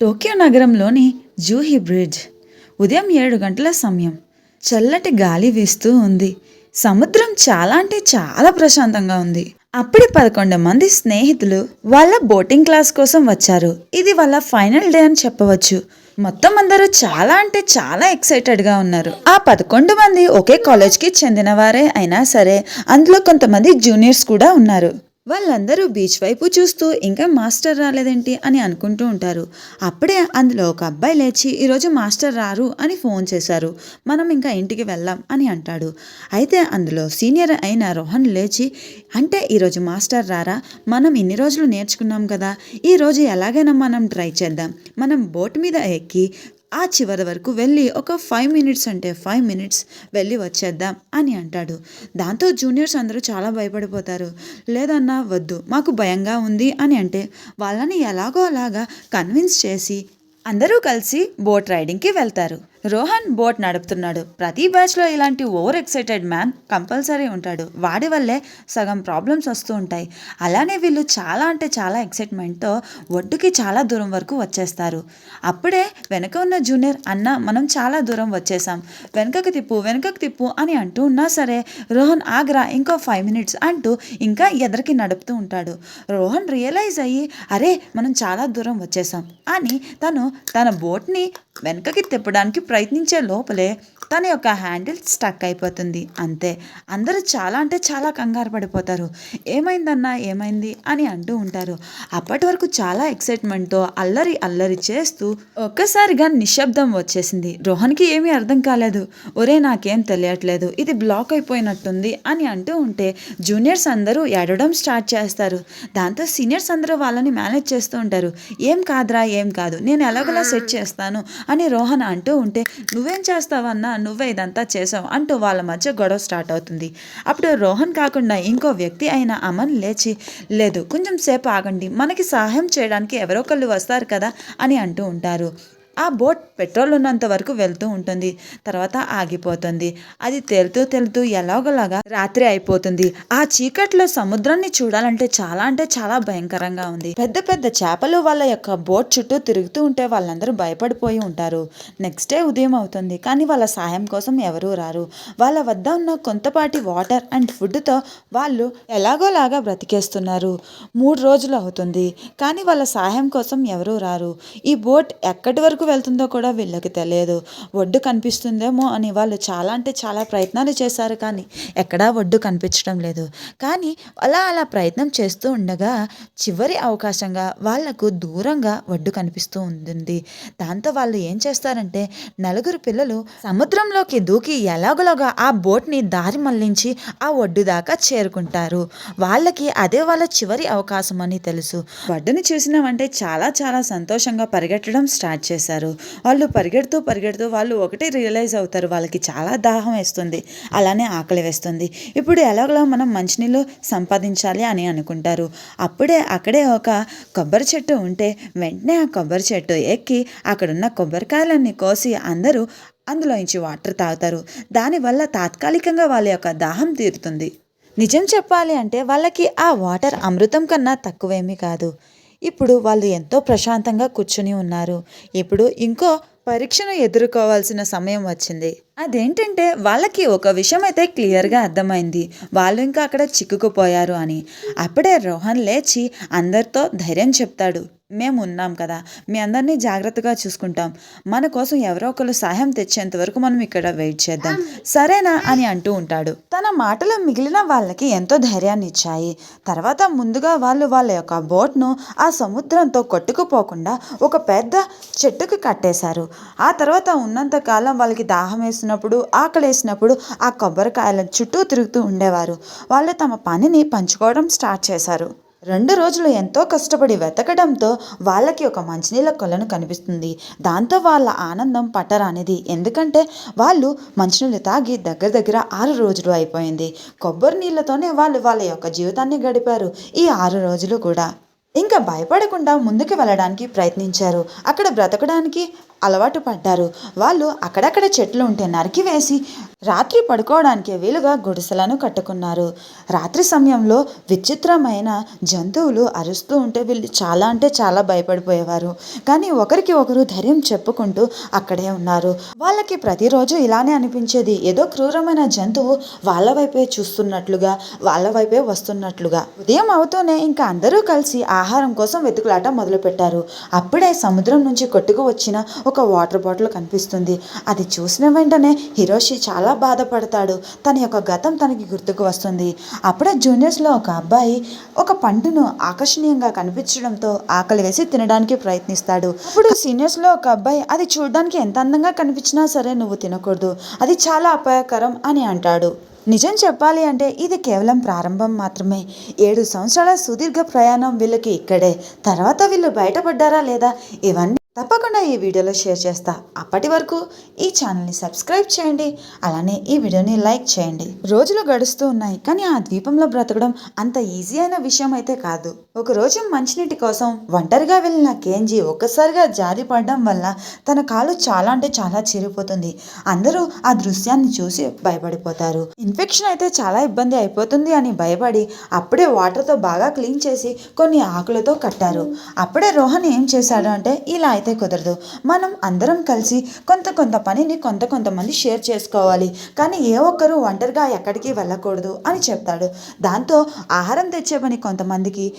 Tokyo నగరంలోని Juhi bridge ఉదయం ఏడు గంటల సమయం. చల్లటి గాలి వీస్తూ ఉంది. సముద్రం చాలా అంటే చాలా ప్రశాంతంగా ఉంది. అప్పుడే పదకొండు మంది స్నేహితులు వాళ్ళ బోటింగ్ క్లాస్ కోసం వచ్చారు. ఇది వాళ్ళ ఫైనల్ డే అని చెప్పవచ్చు. మొత్తం అందరూ చాలా అంటే చాలా ఎక్సైటెడ్గా ఉన్నారు. ఆ పదకొండు మంది ఒకే కాలేజ్కి చెందిన వారే అయినా సరే అందులో కొంతమంది జూనియర్స్ కూడా ఉన్నారు. వాళ్ళందరూ బీచ్ వైపు చూస్తూ ఇంకా మాస్టర్ రాలేదేంటి అని అనుకుంటూ ఉంటారు. అప్పుడే అందులో ఒక అబ్బాయి లేచి ఈరోజు మాస్టర్ రారు అని ఫోన్ చేశారు. మనం ఇంకా ఇంటికి వెళ్దాం అని అంటాడు. అయితే అందులో సీనియర్ అయిన రోహన్ లేచి అంటే ఈరోజు మాస్టర్ రారా? మనం ఇన్ని రోజులు నేర్చుకున్నాం కదా. ఈరోజు ఎలాగైనా మనం ట్రై చేద్దాం. మనం బోట్ మీద ఎక్కి ఆ చివరి వరకు వెళ్ళి ఒక ఫైవ్ మినిట్స్ అంటే ఫైవ్ మినిట్స్ వెళ్ళి వచ్చేద్దాం అని అంటాడు. దాంతో జూనియర్స్ అందరూ చాలా భయపడిపోతారు. లేదన్నా వద్దు మాకు భయంగా ఉంది అని అంటే వాళ్ళని ఎలాగో అలాగా కన్విన్స్ చేసి అందరూ కలిసి బోట్ రైడింగ్కి వెళ్తారు. రోహన్ బోట్ నడుపుతున్నాడు. ప్రతి బ్యాచ్లో ఇలాంటి ఓవర్ ఎక్సైటెడ్ మ్యాన్ కంపల్సరీ ఉంటాడు. వాడి వల్లే సగం ప్రాబ్లమ్స్ వస్తూ ఉంటాయి. అలానే వీళ్ళు చాలా అంటే చాలా ఎక్సైట్మెంట్తో ఒడ్డుకి చాలా దూరం వరకు వచ్చేస్తారు. అప్పుడే వెనక ఉన్న జూనియర్ అన్న మనం చాలా దూరం వచ్చేసాం వెనకకి తిప్పు వెనకకు తిప్పు అని అంటూ ఉన్నా సరే రోహన్ ఆగ్రా ఇంకో ఫైవ్ మినిట్స్ అంటూ ఇంకా ఎదరికి నడుపుతూ ఉంటాడు. రోహన్ రియలైజ్ అయ్యి అరే మనం చాలా దూరం వచ్చేసాం అని తను తన బోట్ని వెనకకి తిప్పడానికి ప్రయత్నించే లోపలే తన యొక్క హ్యాండిల్ స్టక్ అయిపోతుంది. అంతే. అందరూ చాలా అంటే చాలా కంగారు పడిపోతారు. ఏమైందన్నా ఏమైంది అని అంటూ ఉంటారు. అప్పటి వరకు చాలా ఎక్సైట్మెంట్తో అల్లరి అల్లరి చేస్తూ ఒక్కసారిగా నిశ్శబ్దం వచ్చేసింది. రోహన్కి ఏమీ అర్థం కాలేదు. ఒరే నాకేం తెలియట్లేదు. ఇది బ్లాక్ అయిపోయినట్టుంది అని అంటూ ఉంటే జూనియర్స్ అందరూ ఏడవడం స్టార్ట్ చేస్తారు. దాంతో సీనియర్స్ అందరూ వాళ్ళని మేనేజ్ చేస్తూ ఉంటారు. ఏం కాదురా ఏం కాదు. నేను ఎలాగోలా సెట్ చేస్తాను అని రోహన్ అంటూ ఉంటే నువ్వేం చేస్తావన్నా? నువ్వే ఇదంతా చేసావు అంటూ వాళ్ళ మధ్య గొడవ స్టార్ట్ అవుతుంది. అప్పుడు రోహన్ కాకుండా ఇంకో వ్యక్తి అయిన అమన్ లేచి లేదు కొంచెం సేపు ఆగండి. మనకి సహాయం చేయడానికి ఎవరో ఒకళ్ళు వస్తారు కదా? అని అంటూ ఉంటారు. ఆ బోట్ పెట్రోల్ ఉన్నంత వరకు వెళ్తూ ఉంటుంది. తర్వాత ఆగిపోతుంది. అది తేలుతూ తేలుతూ ఎలాగోలాగా రాత్రి అయిపోతుంది. ఆ చీకట్లో సముద్రాన్ని చూడాలంటే చాలా అంటే చాలా భయంకరంగా ఉంది. పెద్ద పెద్ద చేపలు వాళ్ళ యొక్క బోట్ చుట్టూ తిరుగుతూ ఉంటే వాళ్ళందరూ భయపడిపోయి ఉంటారు. నెక్స్ట్ డే ఉదయం అవుతుంది. కానీ వాళ్ళ సాయం కోసం ఎవరూ రారు. వాళ్ళ వద్ద ఉన్న కొంతపాటి వాటర్ అండ్ ఫుడ్తో వాళ్ళు ఎలాగోలాగా బ్రతికేస్తున్నారు. మూడు రోజులు అవుతుంది. కానీ వాళ్ళ సహాయం కోసం ఎవరూ రారు. ఈ బోట్ ఎక్కడి వరకు వెళ్తుందో కూడా వీళ్ళకి తెలియదు. ఒడ్డు కనిపిస్తుందేమో అని వాళ్ళు చాలా అంటే చాలా ప్రయత్నాలు చేశారు కానీ ఎక్కడా ఒడ్డు కనిపించడం లేదు. కానీ అలా అలా ప్రయత్నం చేస్తూ ఉండగా చివరి అవకాశంగా వాళ్ళకు దూరంగా ఒడ్డు కనిపిస్తూ ఉంటుంది. దాంతో వాళ్ళు ఏం చేస్తారంటే నలుగురు పిల్లలు సముద్రంలోకి దూకి ఎలాగోలాగా ఆ బోట్ని దారి మళ్ళించి ఆ ఒడ్డు దాకా చేరుకుంటారు. వాళ్ళకి అదే వాళ్ళ చివరి అవకాశం అని తెలుసు. ఒడ్డుని చూసినామంటే చాలా చాలా సంతోషంగా పరిగెట్టడం స్టార్ట్ చేశారు. వాళ్ళు పరిగెడుతూ పరిగెడుతూ వాళ్ళు ఒకటి రియలైజ్ అవుతారు. వాళ్ళకి చాలా దాహం వేస్తుంది. అలానే ఆకలి వేస్తుంది. ఇప్పుడు ఎలాగోలా మనం మంచినీళ్ళు సంపాదించాలి అని అనుకుంటారు. అప్పుడే అక్కడే ఒక కొబ్బరి చెట్టు ఉంటే వెంటనే ఆ కొబ్బరి చెట్టు ఎక్కి అక్కడున్న కొబ్బరికాయలన్నీ కోసి అందరూ అందులోంచి వాటర్ తాగుతారు. దానివల్ల తాత్కాలికంగా వాళ్ళ యొక్క దాహం తీరుతుంది. నిజం చెప్పాలి అంటే వాళ్ళకి ఆ వాటర్ అమృతం కన్నా తక్కువేమీ కాదు. ఇప్పుడు వాళ్ళు ఎంతో ప్రశాంతంగా కూర్చుని ఉన్నారు. ఇప్పుడు ఇంకో పరీక్షను ఎదుర్కోవాల్సిన సమయం వచ్చింది. అదేంటంటే వాళ్ళకి ఒక విషయం అయితే క్లియర్గా అర్థమైంది. వాళ్ళు ఇంకా అక్కడ చిక్కుకుపోయారు అని. అప్పుడే రోహన్ లేచి అందరితో ధైర్యం చెప్తాడు. మేము ఉన్నాం కదా. మీ అందరినీ జాగ్రత్తగా చూసుకుంటాం. మన కోసం ఎవరో ఒకరు సహాయం తెచ్చేంత వరకు మనం ఇక్కడ వెయిట్ చేద్దాం. సరేనా అని అంటూ ఉంటాడు. తన మాటలు మిగిలిన వాళ్ళకి ఎంతో ధైర్యాన్ని ఇచ్చాయి. తర్వాత ముందుగా వాళ్ళు వాళ్ళ యొక్క బోట్ను ఆ సముద్రంతో కొట్టుకుపోకుండా ఒక పెద్ద చెట్టుకు కట్టేశారు. ఆ తర్వాత ఉన్నంత కాలం వాళ్ళకి దాహం వేసినప్పుడు ఆకలేసినప్పుడు ఆ కొబ్బరికాయల చుట్టూ తిరుగుతూ ఉండేవారు. వాళ్ళు తమ పనిని పంచుకోవడం స్టార్ట్ చేశారు. రెండు రోజులు ఎంతో కష్టపడి వెతకడంతో వాళ్ళకి ఒక మంచినీళ్ళ కొలను కనిపిస్తుంది. దాంతో వాళ్ళ ఆనందం పట్టరానిది. ఎందుకంటే వాళ్ళు మంచినీళ్ళు తాగి దగ్గర దగ్గర ఆరు రోజులు అయిపోయింది. కొబ్బరి నీళ్ళతోనే వాళ్ళు వాళ్ళ యొక్క జీవితాన్ని గడిపారు ఈ ఆరు రోజులు కూడా. ఇంకా భయపడకుండా ముందుకు వెళ్ళడానికి ప్రయత్నించారు. అక్కడ బ్రతకడానికి అలవాటు పడ్డారు. వాళ్ళు అక్కడక్కడ చెట్లు ఉంటే నరికి వేసి రాత్రి పడుకోవడానికి వీలుగా గుడిసెలను కట్టుకున్నారు. రాత్రి సమయంలో విచిత్రమైన జంతువులు అరుస్తూ ఉంటే వీళ్ళు చాలా అంటే చాలా భయపడిపోయేవారు. కానీ ఒకరికి ఒకరు ధైర్యం చెప్పుకుంటూ అక్కడే ఉన్నారు. వాళ్ళకి ప్రతిరోజు ఇలానే అనిపించేది. ఏదో క్రూరమైన జంతువు వాళ్ళ వైపే చూస్తున్నట్లుగా వాళ్ళ వైపే వస్తున్నట్లుగా. ఉదయం అవుతూనే ఇంకా అందరూ కలిసి ఆహారం కోసం వెతుకులాట మొదలుపెట్టారు. అప్పుడే సముద్రం నుంచి కొట్టుకు వచ్చిన ఒక వాటర్ బాటిల్ కనిపిస్తుంది. అది చూసిన వెంటనే హిరోషి చాలా బాధపడతాడు. తన యొక్క గతం తనకి గుర్తుకు వస్తుంది. అప్పుడే జూనియర్స్లో ఒక అబ్బాయి ఒక పండును ఆకర్షణీయంగా కనిపించడంతో ఆకలి వేసి తినడానికి ప్రయత్నిస్తాడు. అప్పుడు సీనియర్స్లో ఒక అబ్బాయి అది చూడడానికి ఎంత అందంగా కనిపించినా సరే నువ్వు తినకూడదు. అది చాలా అపాయకరం అని అంటాడు. నిజం చెప్పాలి అంటే ఇది కేవలం ప్రారంభం మాత్రమే. ఏడు సంవత్సరాల సుదీర్ఘ ప్రయాణం వీళ్ళకి ఇక్కడే. తర్వాత వీళ్ళు బయటపడ్డారా లేదా? ఇవన్నీ తప్పకుండా ఈ వీడియోలో షేర్ చేస్తా. అప్పటి వరకు ఈ ఛానల్ని సబ్స్క్రైబ్ చేయండి. అలానే ఈ వీడియోని లైక్ చేయండి. రోజులు గడుస్తూ ఉన్నాయి కానీ ఆ ద్వీపంలో బ్రతకడం అంత ఈజీ అయిన విషయం అయితే కాదు. ఒక రోజు మంచినీటి కోసం ఒంటరిగా వెళ్ళిన కేంజీ ఒక్కసారిగా జారి పడడం వల్ల తన కాలు చాలా అంటే చాలా చిరిగిపోతుంది. అందరూ ఆ దృశ్యాన్ని చూసి భయపడిపోతారు. ఇన్ఫెక్షన్ అయితే చాలా ఇబ్బంది అయిపోతుంది అని భయపడి అప్పుడే వాటర్తో బాగా క్లీన్ చేసి కొన్ని ఆకులతో కట్టారు. అప్పుడే రోహన్ ఏం చేశాడు అంటే ఇలా అయితే కుదరదు. మనం అందరం కలిసి కొంత కొంత పనిని కొంత కొంతమంది షేర్ చేసుకోవాలి. కానీ ఏ ఒక్కరు ఒంటరిగా ఎక్కడికి వెళ్ళకూడదు అని చెప్తాడు. దాంతో ఆహారం తెచ్చే పని కొంతమందికి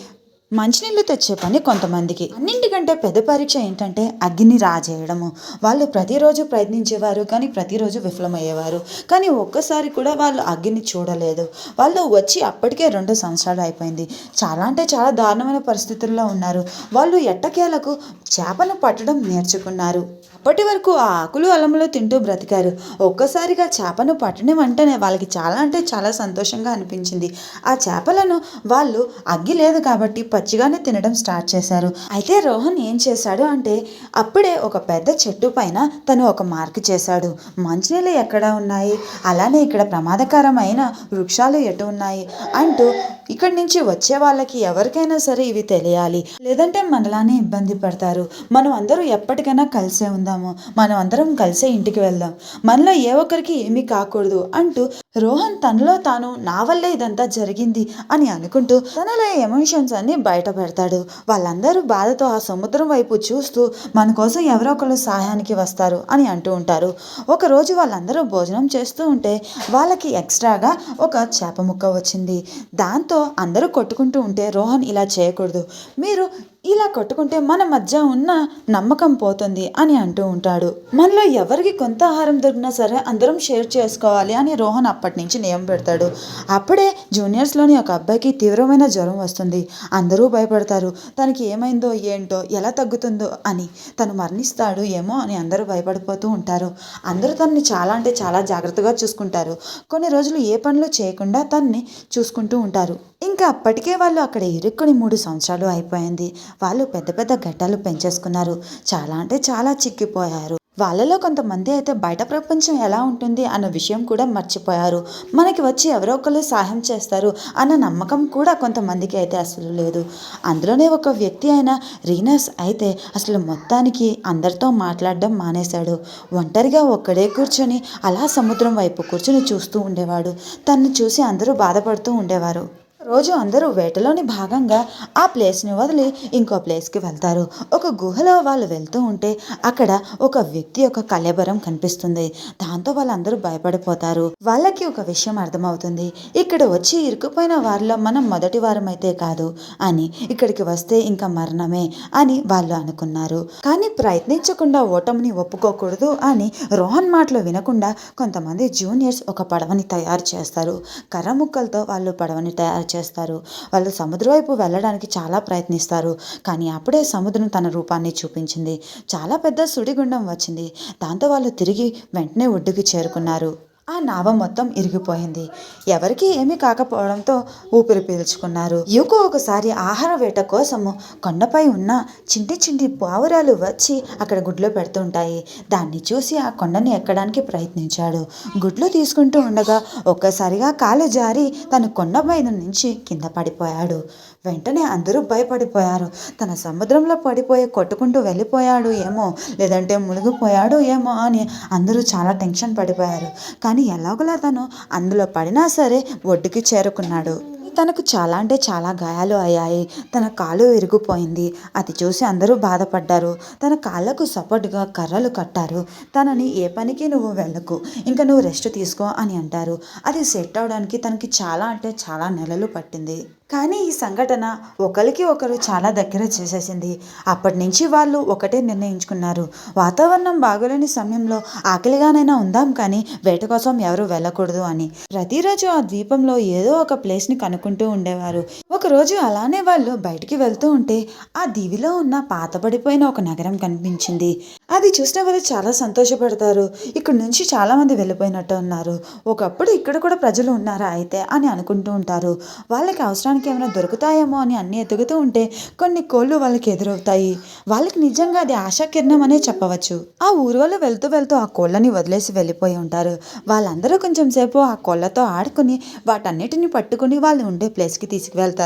మంచినీళ్ళు తెచ్చే పని కొంతమందికి. అన్నింటికంటే పెద్ద పరీక్ష ఏంటంటే అగ్గిని రాజేయడము. వాళ్ళు ప్రతిరోజు ప్రయత్నించేవారు కానీ ప్రతిరోజు విఫలమయ్యేవారు. కానీ ఒక్కసారి కూడా వాళ్ళు అగ్గిని చూడలేదు. వాళ్ళు వచ్చి అప్పటికే రెండు సంవత్సరాలు అయిపోయింది. చాలా అంటే చాలా దారుణమైన పరిస్థితుల్లో ఉన్నారు. వాళ్ళు ఎట్టకేలకు చేపను పట్టడం నేర్చుకున్నారు. అప్పటి వరకు ఆ ఆకులు అలములు తింటూ బ్రతికారు. ఒక్కసారిగా చేపను పట్టడం వెంటనే వాళ్ళకి చాలా అంటే చాలా సంతోషంగా అనిపించింది. ఆ చేపలను వాళ్ళు అగ్గి లేదు కాబట్టి పచ్చిగానే తినడం స్టార్ట్ చేశారు. అయితే రోహన్ ఏం చేశాడు అంటే అప్పుడే ఒక పెద్ద చెట్టు పైన తను ఒక మార్క్ చేశాడు. మంచినీళ్ళు ఎక్కడ ఉన్నాయి? అలానే ఇక్కడ ప్రమాదకరమైన వృక్షాలు ఎటు ఉన్నాయి? అంటూ ఇక్కడి నుంచి వచ్చే వాళ్ళకి ఎవరికైనా సరే ఇవి తెలియాలి. లేదంటే మనలానే ఇబ్బంది పడతారు. మనం అందరూ ఎప్పటికైనా కలిసే ఉందాము. మనం అందరం కలిసే ఇంటికి వెళ్దాం. మనలో ఏ ఒక్కరికి ఏమీ కాకూడదు అంటూ రోహన్ తనలో తాను నా వల్లే ఇదంతా జరిగింది అని అనుకుంటూ తనలో ఎమోషన్స్ అన్ని బయట పెడతాడు. వాళ్ళందరూ బాధతో ఆ సముద్రం వైపు చూస్తూ మన కోసం ఎవరో ఒకరు సహాయానికి వస్తారు అని అంటూ ఉంటారు. ఒకరోజు వాళ్ళందరూ భోజనం చేస్తూ ఉంటే వాళ్ళకి ఎక్స్ట్రాగా ఒక చేప ముక్క వచ్చింది. దాంతో అందరూ కొట్టుకుంటూ ఉంటే రోహన్ ఇలా చేయకూడదు. మీరు ఇలా కొట్టుకుంటే మన మధ్య ఉన్న నమ్మకం పోతుంది అని అంటూ ఉంటాడు. మనలో ఎవరికి కొంత ఆహారం దొరికినా సరే అందరం షేర్ చేసుకోవాలి అని రోహన్ అప్పటి నుంచి నియమం పెడతాడు. అప్పుడే జూనియర్స్లోని ఒక అబ్బాయికి తీవ్రమైన జ్వరం వస్తుంది. అందరూ భయపడతారు. తనకి ఏమైందో ఏంటో ఎలా తగ్గుతుందో అని. తను మరణిస్తాడు ఏమో అని అందరూ భయపడిపోతూ ఉంటారు. అందరూ తనని చాలా అంటే చాలా జాగ్రత్తగా చూసుకుంటారు. కొన్ని రోజులు ఏ పనులు చేయకుండా తనని చూసుకుంటూ ఉంటారు. ఇంకా అప్పటికే వాళ్ళు అక్కడ ఇరుక్కుని మూడు సంవత్సరాలు అయిపోయింది. వాళ్ళు పెద్ద పెద్ద గడ్డలు పెంచేసుకున్నారు. చాలా అంటే చాలా చిక్కిపోయారు. వాళ్ళలో కొంతమంది అయితే బయట ప్రపంచం ఎలా ఉంటుంది అన్న విషయం కూడా మర్చిపోయారు. మనకి వచ్చి ఎవరో ఒకరు సహాయం చేస్తారు అన్న నమ్మకం కూడా కొంతమందికి అయితే అసలు లేదు. అందులోనే ఒక వ్యక్తి అయిన రీనస్ అయితే అసలు మొత్తానికి అందరితో మాట్లాడడం మానేశాడు. ఒంటరిగా ఒక్కడే కూర్చొని అలా సముద్రం వైపు కూర్చొని చూస్తూ ఉండేవాడు. తను చూసి అందరూ బాధపడుతూ ఉండేవారు. రోజు అందరూ వేటలోని భాగంగా ఆ ప్లేస్ని వదిలి ఇంకో ప్లేస్కి వెళ్తారు. ఒక గుహలో వాళ్ళు వెళ్తూ ఉంటే అక్కడ ఒక వ్యక్తి యొక్క కలెబరం కనిపిస్తుంది. దాంతో వాళ్ళందరూ భయపడిపోతారు. వాళ్ళకి ఒక విషయం అర్థమవుతుంది. ఇక్కడ వచ్చి ఇరుకుపోయిన వారిలో మనం మొదటి వారం అయితే కాదు అని ఇక్కడికి వస్తే ఇంకా మరణమే అని వాళ్ళు అనుకున్నారు. కానీ ప్రయత్నించకుండా ఓటమిని ఒప్పుకోకూడదు అని రోహన్ మాటలు వినకుండా కొంతమంది జూనియర్స్ ఒక పడవని తయారు చేస్తారు. కర్ర ముక్కలతో వాళ్ళు పడవని తయారు చేస్తారు వాళ్ళు సముద్రం వైపు వెళ్ళడానికి చాలా ప్రయత్నిస్తారు. కానీ అప్పుడే సముద్రం తన రూపాన్ని చూపించింది. చాలా పెద్ద సుడిగుండం వచ్చింది. దాంతో వాళ్ళు తిరిగి వెంటనే ఒడ్డుకి చేరుకున్నారు. ఆ నావ మొత్తం ఇరిగిపోయింది. ఎవరికీ ఏమీ కాకపోవడంతో ఊపిరి పీల్చుకున్నారు. యుకు ఒకసారి ఆహార వేట కోసము కొండపై ఉన్న చింటి చింటి పావురాలు వచ్చి అక్కడ గుడ్లు పెడుతుంటాయి. దాన్ని చూసి ఆ కొండను ఎక్కడానికి ప్రయత్నించాడు. గుడ్లు తీసుకుంటూ ఉండగా ఒక్కసారిగా కాలు జారి తను కొండపై నుంచి కింద పడిపోయాడు. వెంటనే అందరూ భయపడిపోయారు. తన సముద్రంలో పడిపోయి కొట్టుకుంటూ వెళ్ళిపోయాడు ఏమో లేదంటే మునిగిపోయాడు ఏమో అని అందరూ చాలా టెన్షన్ పడిపోయారు. కానీ ఎలాగోలా తను అందులో పడినా సరే ఒడ్డుకి చేరుకున్నాడు. తనకు చాలా అంటే చాలా గాయాలు అయ్యాయి. తన కాలు విరిగిపోయింది. అది చూసి అందరూ బాధపడ్డారు. తన కాళ్ళకు సపోర్ట్గా కర్రలు కట్టారు. తనని ఏ పనికి నువ్వు వెళ్ళకు. ఇంకా నువ్వు రెస్ట్ తీసుకో అని అంటారు. అది సెట్ అవడానికి తనకి చాలా అంటే చాలా నెలలు పట్టింది. కానీ ఈ సంఘటన ఒకరికి ఒకరు చాలా దగ్గర చేసేసింది. అప్పటి నుంచి వాళ్ళు ఒకటే నిర్ణయించుకున్నారు. వాతావరణం బాగోలేని సమయంలో ఆకలిగానైనా ఉందాం కానీ వేట కోసం ఎవరు వెళ్ళకూడదు అని. ప్రతిరోజు ఆ ద్వీపంలో ఏదో ఒక ప్లేస్ని కనుక్కుంటూ ఉండేవారు. ఒకరోజు అలానే వాళ్ళు బయటికి వెళ్తూ ఉంటే ఆ దీవిలో ఉన్న పాతబడిపోయిన ఒక నగరం కనిపించింది. అది చూసిన వాళ్ళు చాలా సంతోషపడతారు. ఇక్కడ నుంచి చాలామంది వెళ్ళిపోయినట్టు ఉన్నారు. ఒకప్పుడు ఇక్కడ కూడా ప్రజలు ఉన్నారా అయితే అని అనుకుంటూ ఉంటారు. వాళ్ళకి అవసరానికి ఏమైనా దొరుకుతాయేమో అని అన్ని ఎదుగుతూ ఉంటే కొన్ని కోళ్ళు వాళ్ళకి ఎదురవుతాయి. వాళ్ళకి నిజంగా అది ఆశాకిరణం అనే చెప్పవచ్చు. ఆ ఊరు వాళ్ళు వెళ్తూ వెళ్తూ ఆ కోళ్ళని వదిలేసి వెళ్ళిపోయి ఉంటారు. వాళ్ళందరూ కొంచెం సేపు ఆ కోళ్ళతో ఆడుకుని వాటన్నిటిని పట్టుకుని వాళ్ళు ఉండే ప్లేస్కి తీసుకువెళ్తారు.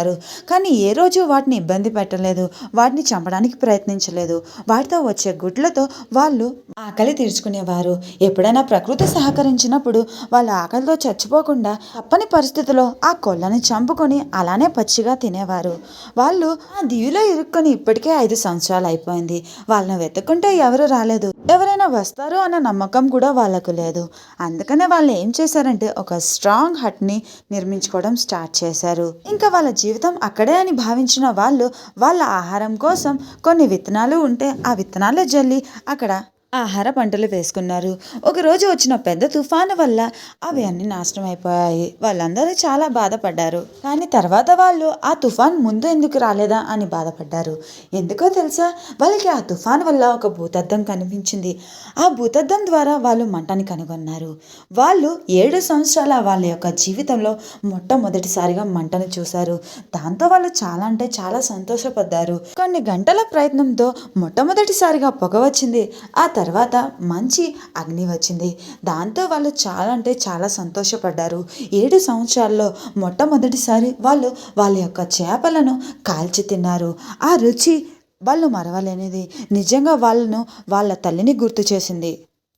కానీ ఏ రోజు వాటిని ఇబ్బంది పెట్టలేదు వాటిని చంపడానికి ప్రయత్నించలేదు. వాటితో వచ్చే గుడ్లతో వాళ్ళు ఆకలి తీర్చుకునేవారు. ఎప్పుడైనా ప్రకృతి సహకరించినప్పుడు వాళ్ళ ఆకలితో చచ్చిపోకుండా తప్పని పరిస్థితిలో ఆ కోళ్ళని చంపుకొని అలానే పచ్చిగా తినేవారు. వాళ్ళు ఆ దీవిలో ఇరుక్కొని ఇప్పటికే ఐదు సంవత్సరాలు అయిపోయింది. వాళ్ళని వెతుక్కుంటే ఎవరు రాలేదు. ఎవరైనా వస్తారు అన్న నమ్మకం కూడా వాళ్ళకు లేదు. అందుకనే వాళ్ళు ఏం చేశారంటే ఒక స్ట్రాంగ్ హట్ని నిర్మించుకోవడం స్టార్ట్ చేశారు. ఇంకా వాళ్ళ జీవితం అక్కడే అని భావించిన వాళ్ళు వాళ్ళ ఆహారం కోసం కొన్ని విత్తనాలు ఉంటే ఆ విత్తనాలు జల్లి అక్కడ ఆహార పంటలు వేసుకున్నారు. ఒకరోజు వచ్చిన పెద్ద తుఫాను వల్ల అవి అన్నీ నాశనం అయిపోయాయి. వాళ్ళందరూ చాలా బాధపడ్డారు. కానీ తర్వాత వాళ్ళు ఆ తుఫాన్ ముందు ఎందుకు రాలేదా? అని బాధపడ్డారు. ఎందుకో తెలుసా? వాళ్ళకి ఆ తుఫాన్ వల్ల ఒక భూతద్దం కనిపించింది. ఆ భూతద్దం ద్వారా వాళ్ళు మంటని కనుగొన్నారు. వాళ్ళు ఏడు సంవత్సరాల వాళ్ళ యొక్క జీవితంలో మొట్టమొదటిసారిగా మంటను చూశారు. దాంతో వాళ్ళు చాలా అంటే చాలా సంతోషపడ్డారు. కొన్ని గంటల ప్రయత్నంతో మొట్టమొదటిసారిగా పొగ వచ్చింది. ఆ తర్వాత మంచి అగ్ని వచ్చింది. దాంతో వాళ్ళు చాలా అంటే చాలా సంతోషపడ్డారు. ఏడు సంవత్సరాల్లో మొట్టమొదటిసారి వాళ్ళు వాళ్ళ యొక్క చేపలను కాల్చి తిన్నారు. ఆ రుచి వాళ్ళు మరవలేనిది. నిజంగా వాళ్ళను వాళ్ళ తల్లిని గుర్తు చేసింది.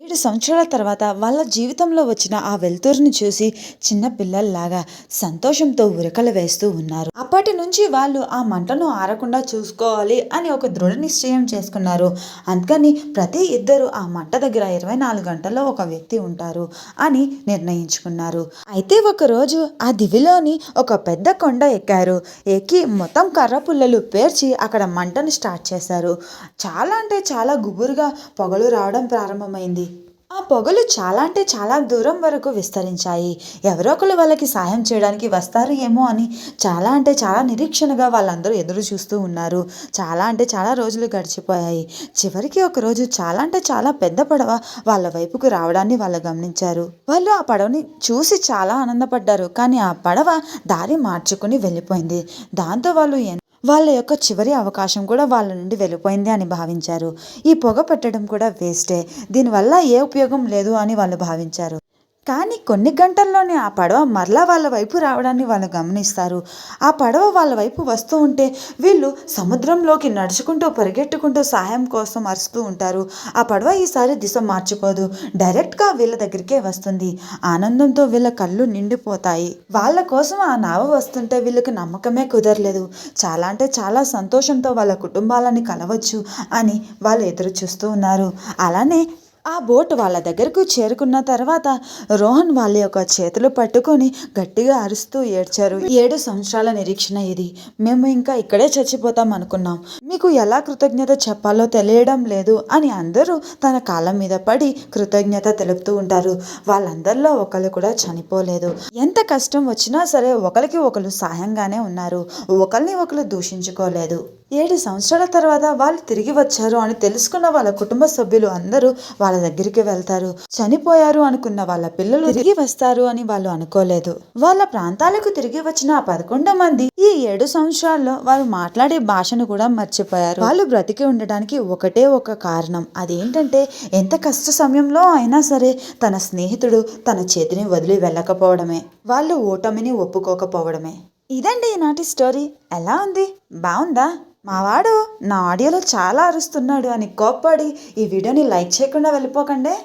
ఏడు సంవత్సరాల తర్వాత వాళ్ళ జీవితంలో వచ్చిన ఆ వెలుతురుని చూసి చిన్న పిల్లల్లాగా సంతోషంతో ఉరకలు వేస్తూ ఉన్నారు. అప్పటి నుంచి వాళ్ళు ఆ మంటను ఆరకుండా చూసుకోవాలి అని ఒక దృఢ నిశ్చయం చేసుకున్నారు. అందుకని ప్రతి ఇద్దరు ఆ మంట దగ్గర ఇరవై నాలుగు గంటల్లో ఒక వ్యక్తి ఉంటారు అని నిర్ణయించుకున్నారు. అయితే ఒకరోజు ఆ దివిలోని ఒక పెద్ద కొండ ఎక్కారు. ఎక్కి మొత్తం కర్ర పుల్లలు పేర్చి అక్కడ మంటను స్టార్ట్ చేశారు. చాలా అంటే చాలా గుబురుగా పొగలు రావడం ప్రారంభమైంది. ఆ పొగలు చాలా అంటే చాలా దూరం వరకు విస్తరించాయి. ఎవరో ఒకరు వాళ్ళకి సాయం చేయడానికి వస్తారు ఏమో అని చాలా అంటే చాలా నిరీక్షణగా వాళ్ళందరూ ఎదురు చూస్తూ ఉన్నారు. చాలా అంటే చాలా రోజులు గడిచిపోయాయి. చివరికి ఒక రోజు చాలా అంటే చాలా పెద్ద పడవ వాళ్ళ వైపుకు రావడాన్ని వాళ్ళు గమనించారు. వాళ్ళు ఆ పడవని చూసి చాలా ఆనందపడ్డారు. కానీ ఆ పడవ దారి మార్చుకుని వెళ్ళిపోయింది. దాంతో వాళ్ళు వాళ్ళ యొక్క చివరి అవకాశం కూడా వాళ్ళ నుండి వెళ్ళిపోయింది అని భావించారు. ఈ పొగ పెట్టడం కూడా వేస్టే దీనివల్ల ఏ ఉపయోగం లేదు అని వాళ్ళు భావించారు. కానీ కొన్ని గంటల్లోనే ఆ పడవ మరలా వాళ్ళ వైపు రావడాన్ని వాళ్ళు గమనిస్తారు. ఆ పడవ వాళ్ళ వైపు వస్తూ ఉంటే వీళ్ళు సముద్రంలోకి నడుచుకుంటూ పరిగెట్టుకుంటూ సహాయం కోసం అరుస్తూ ఉంటారు. ఆ పడవ ఈసారి దిశ మార్చుకోదు. డైరెక్ట్గా వీళ్ళ దగ్గరికే వస్తుంది. ఆనందంతో వీళ్ళ కళ్ళు నిండిపోతాయి. వాళ్ళ కోసం ఆ నావ వస్తుంటే వీళ్ళకి నమ్మకమే కుదరలేదు. చాలా అంటే చాలా సంతోషంతో వాళ్ళ కుటుంబాలని కలవచ్చు అని వాళ్ళు ఎదురు చూస్తూ ఉన్నారు. అలానే ఆ బోట్ వాళ్ళ దగ్గరకు చేరుకున్న తర్వాత రోహన్ వాళ్ళ యొక్క చేతులు పట్టుకొని గట్టిగా అరుస్తూ ఏడ్చారు. ఏడు సంవత్సరాల నిరీక్షణ ఇది. మేము ఇంకా ఇక్కడే చచ్చిపోతాం అనుకున్నాం. మీకు ఎలా కృతజ్ఞత చెప్పాలో తెలియడం లేదు అని అందరూ తన కాళ్ళ మీద పడి కృతజ్ఞత తెలుపుతూ ఉంటారు. వాళ్ళందరిలో ఒకరు కూడా చనిపోలేదు. ఎంత కష్టం వచ్చినా సరే ఒకరికి ఒకరు సాయంగానే ఉన్నారు. ఒకరిని ఒకరు దూషించుకోలేదు. ఏడు సంవత్సరాల తర్వాత వాళ్ళు తిరిగి వచ్చారు అని తెలుసుకున్న వాళ్ళ కుటుంబ సభ్యులు అందరూ వాళ్ళ వాళ్ళ దగ్గరికి వెళ్తారు. చనిపోయారు అనుకున్న వాళ్ళ పిల్లలు తిరిగి వస్తారు అని వాళ్ళు అనుకోలేదు. వాళ్ళ ప్రాంతాలకు తిరిగి వచ్చిన ఆ పదకొండు మంది ఈ ఏడు సంవత్సరాల్లో వాళ్ళు మాట్లాడే భాషను కూడా మర్చిపోయారు. వాళ్ళు బ్రతికి ఉండడానికి ఒకటే ఒక కారణం. అదేంటంటే ఎంత కష్ట సమయంలో అయినా సరే తన స్నేహితుడు తన చేతిని వదిలి వెళ్ళకపోవడమే. వాళ్ళు ఓటమిని ఒప్పుకోకపోవడమే. ఇదండి ఈనాటి స్టోరీ. ఎలా ఉంది? బాగుందా? మావాడు నా ఆడియోలో చాలా అరుస్తున్నాడు అని కోప్పడి ఈ వీడియోని లైక్ చేయకుండా వెళ్ళిపోకండి.